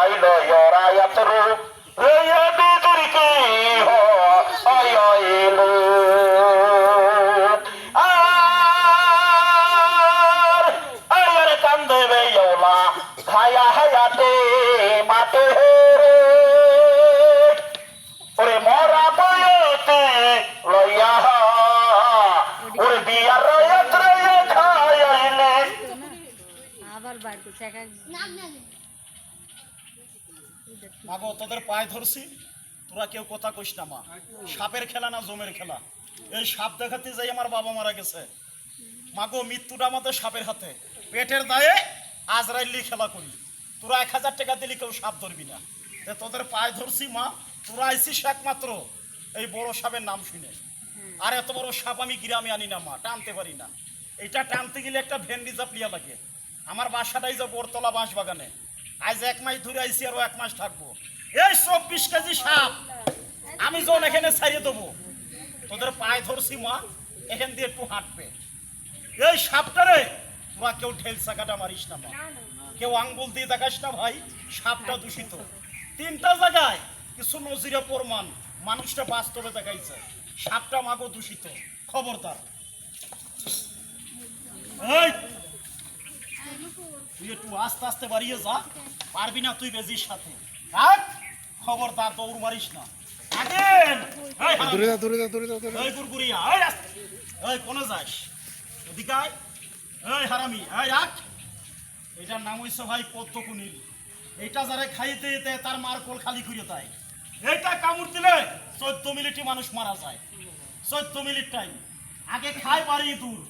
ছায়াইল রায়াত রূপ। রয়া দুদুর কি হইল আর আর কান্দে বেয়লা খায়া হায়াতে মাতে রে। ওরে মরা বয়তে লইয়া ওরে আবার বার করছে মাগো, তোদের পায়ে ধরছি, তোরা কেউ কথা কইস না, মা। সাপের খেলা না জমের খেলা? এই সাপ দেখাতে যাই আমার বাবা মারা গেছে। মাগো, মৃত্যুটা আমাদের সাপের হাতে। পেটের দায়ে আজরাইলি খেলা করি। তোরা এক হাজার টাকা দিলে কেউ সাপ ধরবি না। তোদের পায়ে ধরছি, মা। তোরা আইসিস একমাত্র। এই বড় সাপের নাম শুনে। আর এত বড় সাপ আমি গ্রামে আনি না, মা। টানতে পারি না। এটা টানতে গেলে একটা ভেন্ডি চাপলিয়া লাগে। আমার বাসাটাই যে বরতলা বাঁশ বাগানে আজ এক মাস ধরে আইসি আরও এক মাস থাকব। এই চব্বিশ কেজি সাপ আমি যখন এখানে ছাড়িয়ে দেবো, তোদের পায়ে ধরছি মা, এখান দিয়ে একটু হাঁটবে। এই সাপটারে, তোরা কেউ ঢেল চাকাটা মারিস না মা। কেউ আঙ্গুল দিয়ে দেখাস না ভাই, সাপটা দূষিত। তিনটা জায়গায় কিছু নজিরে প্রমাণ, মানুষটা বাস্তবে দেখাইছে। সাপটা মাগো দূষিত, খবরদার। তুই একটু আস্তে আস্তে বাড়িয়ে যা পারবি না তুই বেজির সাথে। থাক খবরদার দৌড় মারিস না। আগেন দূরে যা দূরে যা দূরে যা দূরে এই গুরগুরিয়া এই আস্তে। এই কোনে যাস? এদিকে আয়। এই হারামি এই রাখ এটার নাম হইছে ভাই এটা যারা খাইতে তার মার কোল খালি করে দেয়। এইটা কামড় দিলে চোদ্দ মিনিটই মানুষ মারা যায়। চোদ্দ মিনিট টাইম আগে খায় বাড়ি দূর।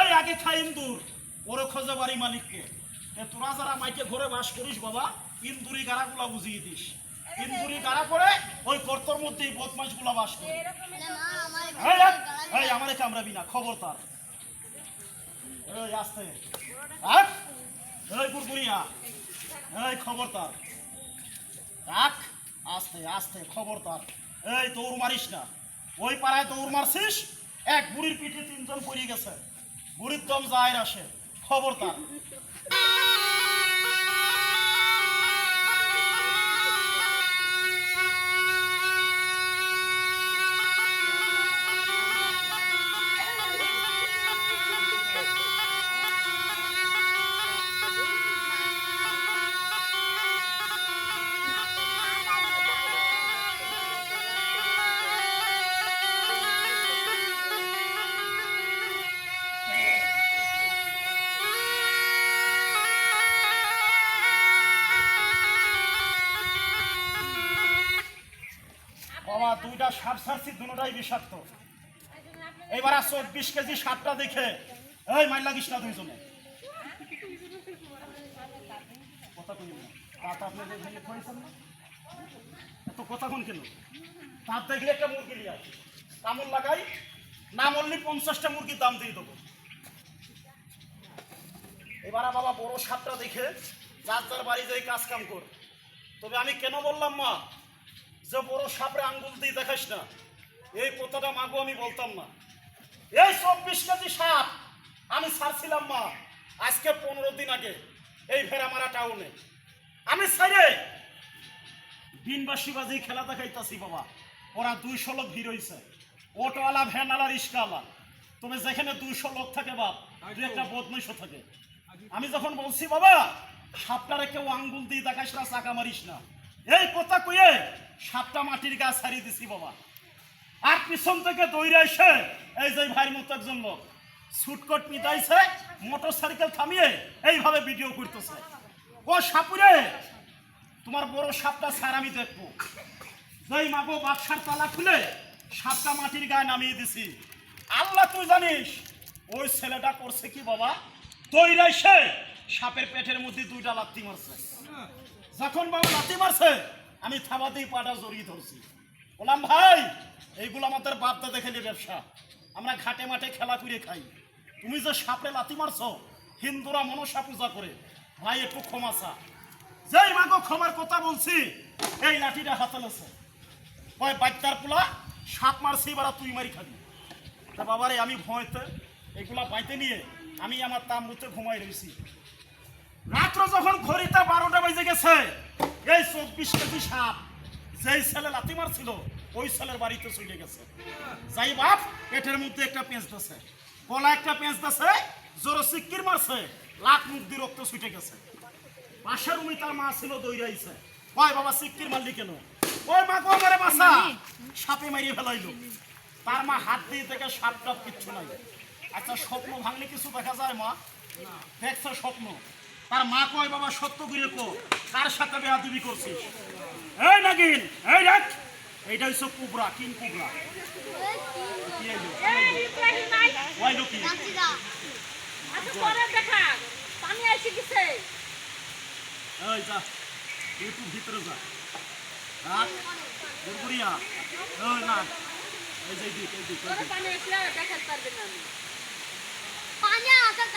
এই আগে খাই ইন্দুর। ওরে খোঁজে বাড়ি মালিককে। তোরা যারা মাইকে ঘরে বাস করিস বাবা ইন্দুরি গাড়াগুলা বুঝিয়ে দিস। ইন্দুরি গাড়া করে ওই কর্তর মধ্যে বদমাসগুলা বাস করে। এই, এই, এই আমারে খবর তার এই আসতে। এই গুরগুরিয়া এই খবর তার রাখ। আস্তে আস্তে খবর তার এই দৌড় মারিস না। ওই পাড়ায় দৌড় মারছিস এক বুড়ির পিঠে তিনজন পড়ে গেছে। বুড়ির দম যায় আসে। খবর বাবা, দুইটা সাপ ছাড়ছি, দুটাই বিষাক্ত। এবার আর চব্বিশ কেজি সাপটা দেখে, এই, মাইল লাগিস না দুইজনে। কথা কই কথা কোন তার দেখলে একটা মুরগি নিয়ে আসি কামড় লাগাই, না মরলি পঞ্চাশটা মুরগির দাম দিয়ে দেবো। এবার বাবা, বড় সাপটা দেখে, যার যার বাড়ি যাই কাজ কাম কর। তবে আমি কেন বললাম মা যে বড় সাপরে আঙ্গুল দিয়ে দেখাস না, এই কথাটা মাগো আমি বলতাম না। এই চব্বিশ কেজি সাপ আমি ছাড়ছিলাম মা, আজকে পনেরো দিন আগে এই ভেড়ামারা টাউনে। আমি সাইরে দিনবাসী বাজি খেলা দেখাইতাছি বাবা, ওরা দুইশো লোক ভিড় হইছে। অটোওয়ালা ভ্যানওয়ালা রিক্সাওয়ালা তবে যেখানে দুইশো লোক থাকে বাপ, দু একটা বদমাইশও থাকে। আমি যখন বলছি, বাবা, সাপটারে কেউ আঙ্গুল দিয়ে দেখাস না, চাকা মারিস না। এই কথা কইয়ে সাপটা মাটির গাছ ছাড়িয়ে দিছি বাবা। আর পিছন থেকে দৌড়ে এসে এই যে ভাইয়ের মতো একজন লোক সুটকট পিতাইছে মোটর সাইকেল থামিয়ে এইভাবে ভিডিও করতেছে। ও সাপুরে, তোমার বড় সাপটা স্যার, আমি দেখব। যেই মাগো বাক্সার তালা খুলে সাপটা মাটির গায়ে নামিয়ে দিছি। আল্লাহ, তুই জানিস, ওই ছেলেটা করছে কি বাবা? দৌড়ে এসে সাপের পেটের মধ্যে দুইটা লাত্তি মারছে। যখন বাবা লাথি মারছে, আমি থাবাতেই পাটা জড়িয়ে ধরছি। বললাম, ভাই, এইগুলো আমাদের বাপদা দেখে নিয়ে ব্যবসা। আমরা ঘাটে মাঠে খেলা করে খাই। তুমি যে সাপে লাথি মারছো, হিন্দুরা মনসা পূজা করে। ভাই, একটু ক্ষমা চা। যেই মাগো ক্ষমার কথা বলছি, এই লাঠিটা হাতে লেছে। ওই বাচ্চার পোলা, সাপ মারছি, এবার তুই মারি খাবি। তা বাবারে, আমি ভয়তে এগুলা পাইতে নিয়ে আমি আমার তাম্বুতে ঘুমাই রয়েছি রাত্র যখন ঘড়িতে বারোটা বেজে গেছে এই চব্বিশ কেজি সাপ যেই ছেলে লাথি মারছিল ওই ছেলের বাড়িতে চলে গেছে। যাই বাপ পেটের মধ্যে একটা পেঁচ দিছে গলা একটা পেঁচ দিছে জোর সিক্কির মারছে লাখ মুখ দিয়ে রক্ত ছুটে গেছে। পাশের রুমে তার মা ছিল দৌড়াইছে। কয় বাবা সিক্কির মারলি কেন? ওই মা কো মারে বাসা। সাপে মারিয়ে ফেলাইলো। তার মা হাত দিয়ে থেকে সাপ টাপ কিচ্ছু নাই। আচ্ছা স্বপ্ন ভাঙলে কিছু দেখা যায় মা? দেখছ স্বপ্ন? তার মা কয় বাবা সত্য করে কো কার সাথে বেয়াদবি করছিস? এই নাগিন এই দেখ এইটা হচ্ছে কুবরা কিং কুবরা? এই পরে দেখা পানি এসে গেছে এই যা একটু ভিতরে যা। রাত গুরগুরিয়া ওই না এই যে এইদিক, পরে পানি আসলে দেখাতে পারবে না